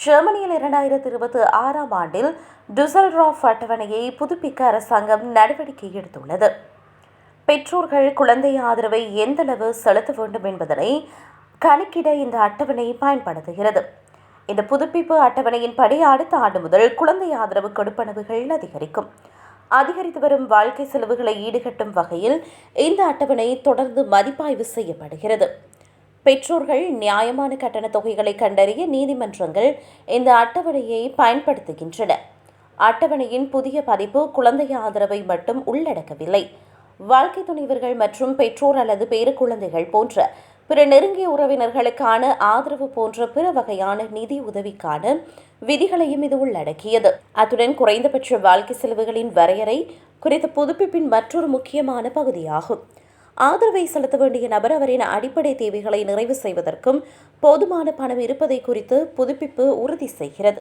ஜெர்மனியில் இரண்டாயிரத்தி இருபத்தி ஆறாம் ஆண்டில் டுசல்ராஃப் அட்டவணையை புதுப்பிக்க அரசாங்கம் நடவடிக்கை எடுத்துள்ளது. பெற்றோர்கள் குழந்தை ஆதரவை எந்தளவு செலுத்த வேண்டும் என்பதனை கணக்கிட இந்த அட்டவணை பயன்படுத்துகிறது. இந்த புதுப்பிப்பு அட்டவணையின்படி அடுத்த ஆண்டு முதல் குழந்தை ஆதரவு கொடுப்பனவுகள் அதிகரிக்கும். அதிகரித்து வரும் வாழ்க்கை செலவுகளை ஈடுகட்டும் வகையில் இந்த அட்டவணை தொடர்ந்து மதிப்பாய்வு செய்யப்படுகிறது. பெற்றோர்கள் நியாயமான கட்டணத் தொகைகளை கண்டறிய நீதிமன்றங்கள் இந்த அட்டவணையை பயன்படுத்துகின்றன. அட்டவணையின் புதிய பதிப்பு குழந்தை ஆதரவை மட்டும் உள்ளடக்கவில்லை. வாழ்க்கை துணைவர்கள் மற்றும் பெற்றோர் அல்லது பேரக்குழந்தைகள் போன்ற பிற நெருங்கிய உறவினர்களுக்கான ஆதரவு போன்ற பிற வகையான நிதி உதவிக்கான விதிகளையும் இது உள்ளடக்கியது. அத்துடன் குறைந்தபட்ச வாழ்க்கை செலவுகளின் வரையறை குறித்த புதுப்பிப்பின் மற்றொரு முக்கியமான பகுதியாகும். ஆதரவை செலுத்த வேண்டிய நபர் அவரின் அடிப்படை தேவைகளை நிறைவு செய்வதற்கும் போதுமான பணம் இருப்பதை குறித்து புதுப்பிப்பு உறுதி செய்கிறது.